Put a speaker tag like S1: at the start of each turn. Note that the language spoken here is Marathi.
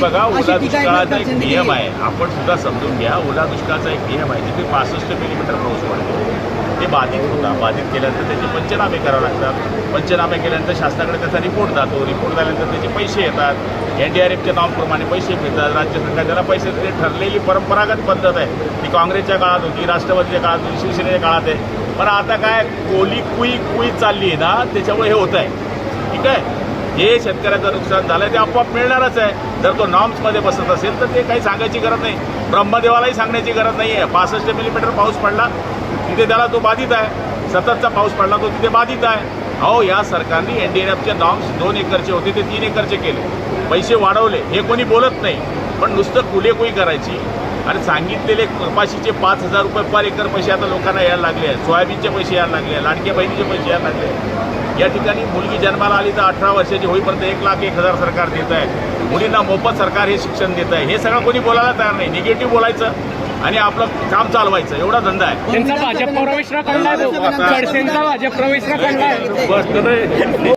S1: बघा
S2: नाही
S1: ओला दुष्काळाचा एक नियम. आहे. आपण सुद्धा समजून घ्या ओला दुष्काळाचा एक नियम आहे जिथे पासष्ट मिलीमीटर पाऊस पडतो. ते बाधित होता. बाधित केल्यानंतर त्याचे पंचनामे करावे लागतात. पंचनामे केल्यानंतर शासनाकडे त्याचा रिपोर्ट जातो. रिपोर्ट झाल्यानंतर त्याचे पैसे येतात. एन डी आर एफच्या पैसे मिळतात. राज्य सरकार त्याला पैसे देते. ठरलेली परंपरागत पद्धत आहे. ती काँग्रेसच्या काळात होती राष्ट्रवादीच्या काळात होती शिवसेनेच्या काळात आहे. पण आता काय कोली कुई कुई चालली आहे ना त्याच्यामुळे हे होत आहे ठीक आहे? जे शेतकऱ्याचं नुकसान झालं ते आपोआप मिळणारच आहे. जर तो नॉर्म्समध्ये बसत असेल तर ते काही सांगायची गरज नाही. ब्रह्मदेवालाही सांगण्याची गरज नाही आहे पासष्ट मिलीमीटर पाऊस पडला तिथे त्याला तो बाधित आहे. सततचा पाऊस पडला तो तिथे बाधित आहे. अहो या सरकारने एन डी एन एफचे नॉर्म्स दोन एकरचे होते ते तीन एकरचे केले. पैसे वाढवले हे कोणी बोलत नाही. पण नुसतं कुलेकुई करायची. आणि सांगितलेले कपाशीचे पाच हजार रुपये पर एकर पैसे आता लोकांना यायला लागले आहेत. सोयाबीनचे पैसे यायला लागले आहेत. लाडक्या बहिणीचे पैसे यायला लागले आहेत. या ठिकाणी मुलगी जन्माला आली तर अठरा वर्षाची होईपर्यंत एक लाख एक हजार सरकार देत आहे. मुलींना मोफत सरकार हे शिक्षण देत आहे. हे सगळं कोणी बोलायला तयार नाही. निगेटिव्ह बोलायचं आणि आपलं काम चालवायचं. एवढा धंदा आहे.
S3: त्यांचा भाजप प्रवेश खडसेंचा भाजप
S1: बस